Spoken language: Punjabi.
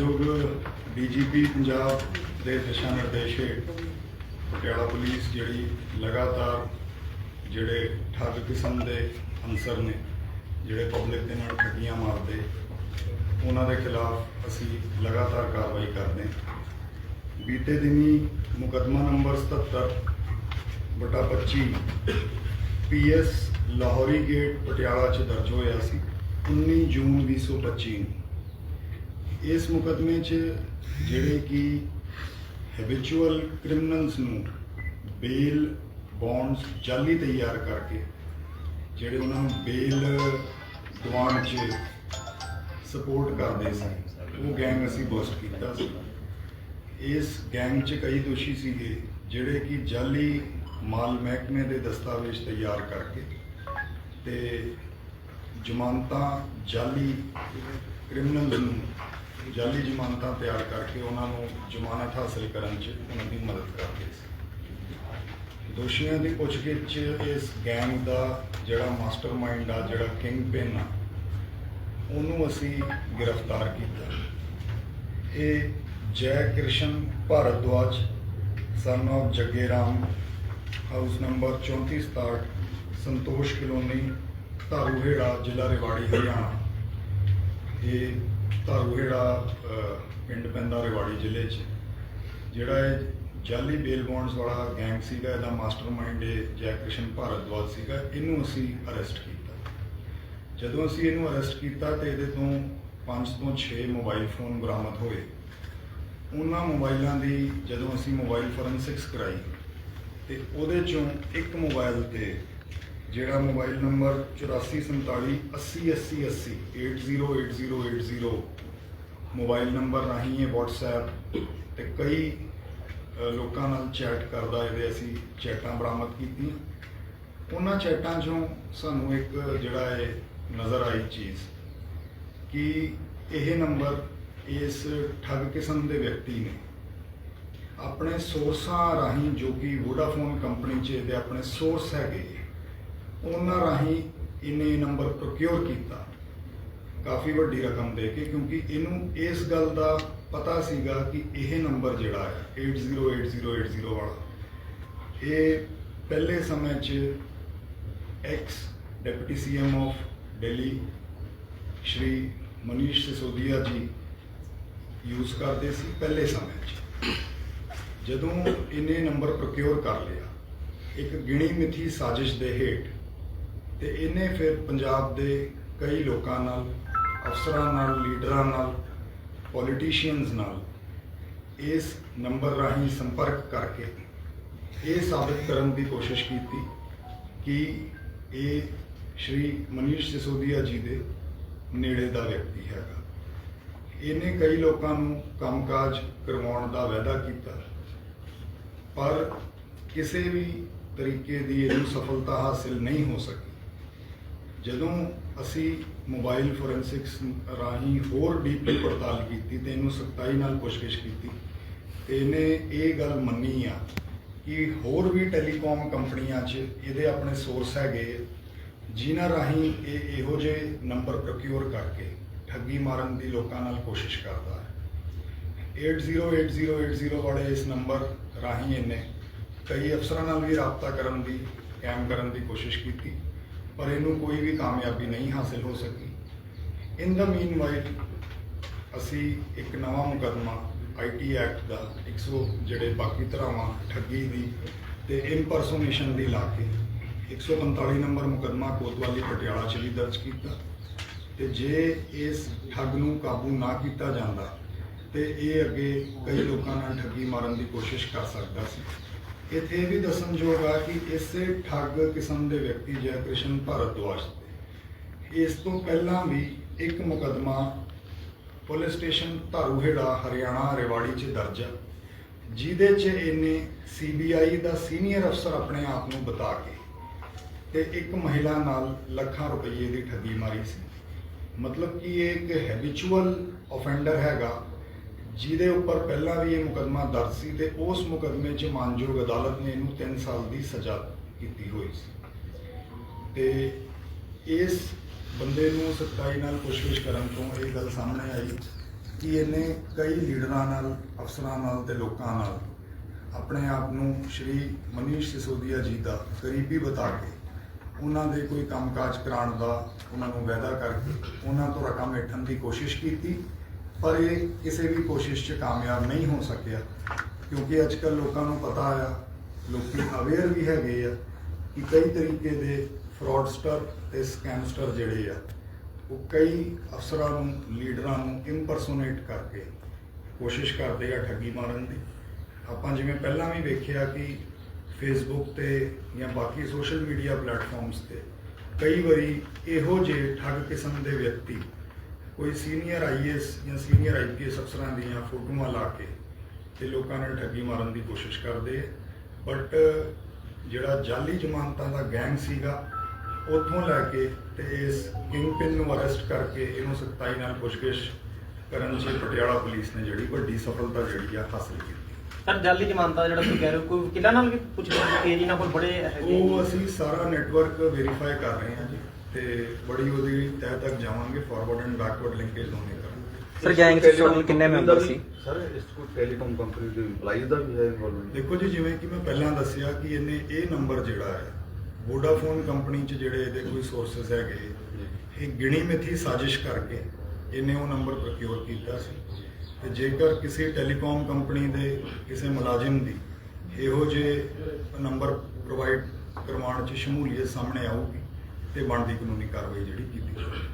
ਮਾਨਯੋਗ ਡੀਜੀਪੀ ਪੰਜਾਬ ਦੇ ਦਿਸ਼ਾ ਨਿਰਦੇਸ਼ ਹੇਠ ਪਟਿਆਲਾ ਪੁਲਿਸ ਜਿਹੜੀ ਲਗਾਤਾਰ ਜਿਹੜੇ ਠੱਗ ਕਿਸਮ ਦੇ ਅਨਸਰ ਨੇ, ਜਿਹੜੇ ਪਬਲਿਕ ਦੇ ਨਾਲ ਠੱਗੀਆਂ ਮਾਰਦੇ, ਉਹਨਾਂ ਦੇ ਖਿਲਾਫ ਅਸੀਂ ਲਗਾਤਾਰ ਕਾਰਵਾਈ ਕਰਦੇ ਹਾਂ। ਬੀਤੇ ਦਿਨੀ ਮੁਕੱਦਮਾ ਨੰਬਰ 77 ਬਟਾ 25 ਪੀਐਸ ਲਾਹੌਰੀ ਗੇਟ ਪਟਿਆਲਾ 'ਚ ਦਰਜ ਹੋਇਆ ਸੀ 19 ਜੂਨ 2025 ਨੂੰ। ਇਸ ਮੁਕੱਦਮੇ 'ਚ ਜਿਹੜੇ ਕਿ ਹੈਬਿਚੁਅਲ ਕ੍ਰਿਮੀਨਲਸ ਨੂੰ ਬੇਲ ਬੌਂਡਸ ਜਾਲੀ ਤਿਆਰ ਕਰਕੇ, ਜਿਹੜੇ ਉਹਨਾਂ ਨੂੰ ਬੇਲ ਦਿਵਾਉਣ 'ਚ ਸਪੋਰਟ ਕਰਦੇ ਸੀ, ਉਹ ਗੈਂਗ ਅਸੀਂ ਬਸਟ ਕੀਤਾ ਸੀ। ਇਸ ਗੈਂਗ 'ਚ ਕਈ ਦੋਸ਼ੀ ਸੀਗੇ, ਜਿਹੜੇ ਕਿ ਜਾਲੀ ਮਾਲ ਮਹਿਕਮੇ ਦੇ ਦਸਤਾਵੇਜ਼ ਤਿਆਰ ਕਰਕੇ ਤੇ ਜ਼ਮਾਨਤਾਂ ਜਾਲੀ ਕ੍ਰਿਮੀਨਲ ਨੂੰ ਜਾਲੀ ਜ਼ਮਾਨਤਾਂ ਤਿਆਰ ਕਰਕੇ ਉਹਨਾਂ ਨੂੰ ਜ਼ਮਾਨਤ ਹਾਸਲ ਕਰਨ 'ਚ ਉਹਨਾਂ ਦੀ ਮਦਦ ਕਰਦੇ ਸੀ। ਦੋਸ਼ੀਆਂ ਦੀ ਪੁੱਛਗਿੱਛ 'ਚ ਇਸ ਗੈਂਗ ਦਾ ਜਿਹੜਾ ਮਾਸਟਰਮਾਈਂਡ ਆ, ਜਿਹੜਾ ਕਿੰਗ ਪਿਨ ਆ, ਉਹਨੂੰ ਅਸੀਂ ਗ੍ਰਿਫਤਾਰ ਕੀਤਾ। ਇਹ ਜੈ Krishna Bhardwaj son of Jagge Ram house number 3467 Santosh colony, Dharuhera, ਜ਼ਿਲ੍ਹਾ ਰੇਵਾੜੀ, ਹਰਿਆਣਾ। ਇਹ ਧਾਰੂਹੇੜਾ ਪਿੰਡ ਪੈਂਦਾ ਰੇਵਾੜੀ ਜ਼ਿਲ੍ਹੇ 'ਚ, ਜਿਹੜਾ ਇਹ ਜਾਲੀ ਬੇਲ ਬੌਂਡਸ ਵਾਲਾ ਗੈਂਗ ਸੀਗਾ, ਇਹਦਾ ਮਾਸਟਰਮਾਈਂਡ ਇਹ ਜੈ ਕ੍ਰਿਸ਼ਨ ਭਾਰਦਵਾਜ ਸੀਗਾ, ਇਹਨੂੰ ਅਸੀਂ ਅਰੈਸਟ ਕੀਤਾ। ਜਦੋਂ ਅਸੀਂ ਇਹਨੂੰ ਅਰੈਸਟ ਕੀਤਾ ਤੇ ਇਹਦੇ ਤੋਂ 5 ਤੋਂ 6 ਮੋਬਾਈਲ ਫੋਨ ਬਰਾਮਦ ਹੋਏ। ਉਹਨਾਂ ਮੋਬਾਈਲਾਂ ਦੀ ਜਦੋਂ ਅਸੀਂ ਮੋਬਾਈਲ ਫੋਰੈਂਸਿਕਸ ਕਰਾਈ, ਤੇ ਉਹਦੇ ਚੋਂ ਇੱਕ ਮੋਬਾਈਲ ਤੇ ਜਿਹੜਾ ਮੋਬਾਈਲ ਨੰਬਰ 8447 8080 80 808080 ਮੋਬਾਈਲ ਨੰਬਰ ਰਾਹੀਂ ਇਹ WhatsApp ਤੇ ਕਈ ਲੋਕਾਂ ਨਾਲ ਚੈਟ ਕਰਦਾ ਇਹਦੇ ਅਸੀਂ ਚੈਟਾਂ ਬਰਾਮਦ ਕੀਤੀਆਂ। ਉਹਨਾਂ ਚੈਟਾਂ 'ਚੋਂ ਸਾਨੂੰ ਇੱਕ ਜਿਹੜਾ ਇਹ ਨਜ਼ਰ ਆਈ ਚੀਜ਼ ਕਿ ਇਹ ਨੰਬਰ ਇਸ ਠੱਗ ਕਿਸਮ ਦੇ ਵਿਅਕਤੀ ਨੇ। ਆਪਣੇ ਸੋਰਸਾਂ ਰਾਹੀਂ ਜੋ ਕਿ ਵੋਡਾਫੋਨ ਕੰਪਨੀ 'ਚ ਇਹਦੇ ਆਪਣੇ ਸੋਰਸ ਹੈਗੇ ਉਹਨਾਂ ਰਾਹੀਂ ਇਹਨੇ ਇਹ ਨੰਬਰ ਪ੍ਰੋਕਿਉਰ ਕੀਤਾ। ਕਾਫੀ ਵੱਡੀ ਰਕਮ ਦੇ ਕੇ, ਕਿਉਂਕਿ ਇਹਨੂੰ ਇਸ ਗੱਲ ਦਾ ਪਤਾ ਸੀਗਾ ਕਿ ਇਹ ਨੰਬਰ ਜਿਹੜਾ ਹੈ 808080 ਵਾਲਾ, ਇਹ ਪਹਿਲੇ ਸਮੇਂ 'ਚ ex deputy CM of Delhi Shri Manish Sisodia ji use ਕਰਦੇ ਸੀ ਪਹਿਲੇ ਸਮੇਂ 'ਚ। ਜਦੋਂ ਇਹਨੇ ਨੰਬਰ ਪ੍ਰੋਕਿਉਰ ਕਰ ਲਿਆ, ਇੱਕ ਗਿਣੀ ਮਿਥੀ ਸਾਜ਼ਿਸ਼ ਦੇ ਹੇਠ, ਤੇ ਇਹਨੇ ਫਿਰ ਪੰਜਾਬ ਦੇ ਕਈ ਲੋਕਾਂ ਨਾਲ ਅਫਸਰਾਂ ਨਾਲ, ਲੀਡਰਾਂ ਨਾਲ ਪੋਲੀਟੀਸ਼ੀਅਨਸ ਨਾਲ ਇਸ ਨੰਬਰ ਰਾਹੀਂ ਸੰਪਰਕ ਕਰਕੇ ਇਹ ਸਾਬਿਤ ਕਰਨ ਦੀ ਕੋਸ਼ਿਸ਼ ਕੀਤੀ ਕਿ ਇਹ ਸ਼੍ਰੀ ਮਨੀਸ਼ ਸਿਸੋਦੀਆ ਜੀ ਦੇ ਨੇੜੇ ਦਾ ਵਿਅਕਤੀ ਹੈਗਾ। ਇਹਨੇ ਕਈ ਲੋਕਾਂ ਨੂੰ ਕੰਮਕਾਜ ਕਰਵਾਉਣ ਦਾ ਵਾਅਦਾ ਕੀਤਾ, ਪਰ ਕਿਸੇ ਵੀ ਤਰੀਕੇ ਦੀ ਇਹਨੂੰ ਸਫਲਤਾ ਹਾਸਿਲ ਨਹੀਂ ਹੋ ਸਕੀ। ਜਦੋਂ ਅਸੀਂ ਮੋਬਾਈਲ ਫੋਰੈਂਸਿਕਸ ਰਾਹੀਂ ਹੋਰ ਡੀਪਲੀ ਪੜਤਾਲ ਕੀਤੀ ਤੇ ਇਹਨੂੰ ਸਖਤਾਈ ਨਾਲ ਪੁੱਛਗਿੱਛ ਕੀਤੀ। ਤੇ ਇਹਨੇ ਇਹ ਗੱਲ ਮੰਨੀ ਆ ਕਿ ਹੋਰ ਵੀ ਟੈਲੀਕਾਮ ਕੰਪਨੀਆਂ 'ਚ ਇਹਦੇ ਆਪਣੇ ਸੋਰਸ ਹੈਗੇ ਜਿਨ੍ਹਾਂ ਰਾਹੀਂ ਇਹ ਇਹੋ ਜਿਹੇ ਨੰਬਰ ਪ੍ਰੋਕਿਉਰ ਕਰਕੇ ਠੱਗੀ ਮਾਰਨ ਦੀ ਲੋਕਾਂ ਨਾਲ ਕੋਸ਼ਿਸ਼ ਕਰਦਾ ਹੈ। 808080 ਵਾਲੇ ਇਸ ਨੰਬਰ ਰਾਹੀਂ ਇਹਨੇ ਕਈ ਅਫਸਰਾਂ ਨਾਲ ਵੀ ਰਾਬਤਾ ਕਰਨ ਦੀ, ਕਾਇਮ ਕਰਨ ਦੀ ਕੋਸ਼ਿਸ਼ ਕੀਤੀ। ਪਰ ਇਹਨੂੰ ਕੋਈ ਵੀ ਕਾਮਯਾਬੀ ਨਹੀਂ ਹਾਸਿਲ ਹੋ ਸਕੀ। ਇਨ ਦਾ ਮੀਨਵਾਈਲ ਅਸੀਂ ਇੱਕ ਨਵਾਂ ਮੁਕੱਦਮਾ ਆਈਟੀ ਐਕਟ ਦਾ 100 ਜਿਹੜੇ ਬਾਕੀ ਧਰਾਵਾਂ ਠੱਗੀ ਦੀ ਤੇ ਇੰਪਰਸੋਨੇਸ਼ਨ ਦੀ ਲਾ ਕੇ 145 ਨੰਬਰ ਮੁਕੱਦਮਾ ਕੋਤਵਾਲੀ ਪਟਿਆਲਾ 'ਚ ਵੀ ਦਰਜ ਕੀਤਾ। ਤੇ ਜੇ ਇਸ ਠੱਗ ਨੂੰ ਕਾਬੂ ਨਾ ਕੀਤਾ ਜਾਂਦਾ, ਤੇ ਇਹ ਅੱਗੇ ਕਈ ਲੋਕਾਂ ਨਾਲ ਠੱਗੀ ਮਾਰਨ ਦੀ ਕੋਸ਼ਿਸ਼ ਕਰ ਸਕਦਾ ਸੀ। ਇੱਥੇ ਇਹ ਵੀ ਦੱਸਣਯੋਗ ਆ ਕਿ ਇਸੇ ਠੱਗ ਕਿਸਮ ਦੇ ਵਿਅਕਤੀ ਜੈ ਕ੍ਰਿਸ਼ਨ ਭਾਰਤਵਾਜ ਤੇ ਇਸ ਤੋਂ ਪਹਿਲਾਂ ਵੀ ਇੱਕ ਮੁਕੱਦਮਾ ਪੁਲਿਸ ਸਟੇਸ਼ਨ ਧਾਰੂਹੇੜਾ ਹਰਿਆਣਾ, ਰੇਵਾੜੀ 'ਚ ਦਰਜ ਆ, ਜਿਹਦੇ 'ਚ ਇਹਨੇ ਸੀਬੀਆਈ ਦਾ ਸੀਨੀਅਰ ਅਫਸਰ ਆਪਣੇ ਆਪ ਨੂੰ ਬਤਾ ਕੇ ਤੇ ਇੱਕ ਮਹਿਲਾ ਨਾਲ ਲੱਖਾਂ ਰੁਪਏ ਦੀ ਠੱਗੀ ਮਾਰੀ ਸੀ। ਮਤਲਬ ਕਿ ਇਹ ਇੱਕ ਹੈਬਿਚੁਅਲ ਆਫੈਂਡਰ ਹੈਗਾ। ਜਿਹਦੇ ਉੱਪਰ ਪਹਿਲਾਂ ਵੀ ਇਹ ਮੁਕੱਦਮਾ ਦਰਜ ਸੀ ਤੇ ਉਸ ਮੁਕੱਦਮੇ 'ਚ ਮਾਨਯੋਗ ਅਦਾਲਤ ਨੇ ਇਹਨੂੰ 3 ਸਾਲ ਦੀ ਸਜ਼ਾ ਕੀਤੀ ਹੋਈ ਸੀ। ਤੇ ਇਸ ਬੰਦੇ ਨੂੰ ਸਖਤਾਈ ਨਾਲ ਪੁੱਛਗਿੱਛ ਕਰਨ ਤੋਂ ਇਹ ਗੱਲ ਸਾਹਮਣੇ ਆਈ ਕਿ ਇਹਨੇ ਕਈ ਲੀਡਰਾਂ ਨਾਲ, ਅਫਸਰਾਂ ਨਾਲ ਤੇ ਲੋਕਾਂ ਨਾਲ ਆਪਣੇ ਆਪ ਨੂੰ ਸ਼੍ਰੀ ਮਨੀਸ਼ ਸਿਸੋਦੀਆ ਜੀ ਦਾ ਕਰੀਬੀ ਬਤਾ ਕੇ ਉਹਨਾਂ ਦੇ ਕੋਈ ਕੰਮਕਾਜ ਕਰਾਉਣ ਦਾ ਉਹਨਾਂ ਨੂੰ ਵਾਅਦਾ ਕਰਕੇ ਉਹਨਾਂ ਤੋਂ ਰਕਮ ਹੇਠਣ ਦੀ ਕੋਸ਼ਿਸ਼ ਕੀਤੀ ਪਰ ਇਹ ਕਿਸੇ ਵੀ ਕੋਸ਼ਿਸ਼ 'ਚ ਕਾਮਯਾਬ ਨਹੀਂ ਹੋ ਸਕਿਆ, ਕਿਉਂਕਿ ਅੱਜ ਕੱਲ੍ਹ ਲੋਕਾਂ ਨੂੰ ਪਤਾ ਆ, ਲੋਕੀ ਅਵੇਅਰ ਵੀ ਹੈਗੇ ਆ ਕਿ ਕਈ ਤਰੀਕੇ ਦੇ ਫਰਾਡਸਟਰ ਤੇ ਸਕੈਮਸਟਰ ਜਿਹੜੇ ਆ, ਉਹ ਕਈ ਅਫਸਰਾਂ ਨੂੰ, ਲੀਡਰਾਂ ਨੂੰ ਇੰਪਰਸੋਨੇਟ ਕਰਕੇ ਕੋਸ਼ਿਸ਼ ਕਰਦੇ ਆ ਠੱਗੀ ਮਾਰਨ ਦੀ। ਆਪਾਂ ਜਿਵੇਂ ਪਹਿਲਾਂ ਵੀ ਵੇਖਿਆ ਕਿ ਫੇਸਬੁੱਕ ਤੇ ਜਾਂ ਬਾਕੀ ਸੋਸ਼ਲ ਮੀਡੀਆ ਪਲੇਟਫਾਰਮਸ ਤੇ ਕਈ ਵਾਰੀ ਇਹੋ ਜਿਹੇ ਠੱਗ ਕਿਸਮ ਦੇ ਵਿਅਕਤੀ ਕੋਈ ਸੀਨੀਅਰ ਆਈਐਸ ਜਾਂ ਸੀਨੀਅਰ ਆਈਪੀਐਸ ਅਫਸਰਾਂ ਦੀਆਂ ਫੋਟੋਆਂ ਲਾ ਕੇ ਤੇ ਲੋਕਾਂ ਨਾਲ ਠੱਗੀ ਮਾਰਨ ਦੀ ਕੋਸ਼ਿਸ਼ ਕਰਦੇ ਬਟ ਜਿਹੜਾ ਜਾਲੀ ਜ਼ਮਾਨਤਾਂ ਦਾ ਗੈਂਗ ਸੀਗਾ ਉੱਥੋਂ ਲੈ ਕੇ ਤੇ ਇਸ ਕਿੰਗਪਿਨ ਨੂੰ ਅਰੈਸਟ ਕਰਕੇ ਇਹਨੂੰ ਸਖਤਾਈ ਨਾਲ ਪੁੱਛਗਿੱਛ ਕਰਨ 'ਚ ਪਟਿਆਲਾ ਪੁਲਿਸ ਨੇ ਜਿਹੜੀ ਵੱਡੀ ਸਫਲਤਾ ਜਿਹੜੀ ਆ ਹਾਸਲ ਕੀਤੀ। ਸਰ ਜਾਲੀ ਜ਼ਮਾਨਤਾਂ ਜਿਹੜਾ ਤੁਸੀਂ ਕਹਿ ਰਹੇ ਹੋ ਕੋਈ ਵਕੀਲਾਂ ਨਾਲ ਵੀ ਪੁੱਛ ਰਹੇ ਕਿ ਜਿਨ੍ਹਾਂ ਕੋਲ ਬੜੇ ਹੈਗੇ ਉਹ ਅਸੀਂ ਸਾਰਾ ਨੈਟਵਰਕ ਵੈਰੀਫਾਈ ਕਰ ਰਹੇ ਹਾਂ ਜੀ। ਤੇ ਬੜੀ ਉਹਦੀ ਤਹਿ ਤੱਕ ਜਾਵਾਂਗੇ ਫਾਰਵਰਡ ਐਂਡ ਬੈਕਵਰਡ ਲਿੰਕੇਜ ਦੋਨੇ ਕਰਾਂਗੇ। ਸਰ ਗੈਂਗ ਚ ਟੋਟਲ ਕਿੰਨੇ ਮੈਂਬਰ ਸੀ? ਸਰ ਇਸ ਕੋ ਟੈਲੀਕਾਮ ਕੰਪਨੀ ਦੇ EMPLOYEES ਦਾ ਵੀ ਹੈ ਇਨਵੋਲਵਮੈਂਟ ਦੇਖੋ ਜੀ ਜਿਵੇਂ ਕਿ ਮੈਂ ਪਹਿਲਾਂ ਦੱਸਿਆ ਕਿ ਇਹਨੇ ਇਹ ਨੰਬਰ ਜਿਹੜਾ ਹੈ ਵੋਡਾਫੋਨ ਕੰਪਨੀ 'ਚ ਜਿਹੜੇ ਇਹਦੇ ਕੋਈ ਸੋਰਸਸ ਹੈਗੇ ਇਹ ਗਿਣੀ ਮਿਥੀ ਸਾਜ਼ਿਸ਼ ਕਰਕੇ ਇਹਨੇ ਉਹ ਨੰਬਰ ਪ੍ਰੋਕਿਉਰ ਕੀਤਾ ਸੀ। ਤੇ ਜੇਕਰ ਕਿਸੇ ਟੈਲੀਕਾਮ ਕੰਪਨੀ ਦੇ ਕਿਸੇ ਮੁਲਾਜ਼ਮ ਦੀ ਇਹੋ ਜਿਹੇ ਨੰਬਰ ਪ੍ਰੋਵਾਈਡ ਕਰਵਾਉਣ 'ਚ ਸ਼ਮੂਲੀਅਤ ਸਾਹਮਣੇ ਆਊਗੀ ਤੇ ਬਣਦੀ ਕਾਨੂੰਨੀ ਕਾਰਵਾਈ ਜਿਹੜੀ ਕੀਤੀ ਜਾਵੇ।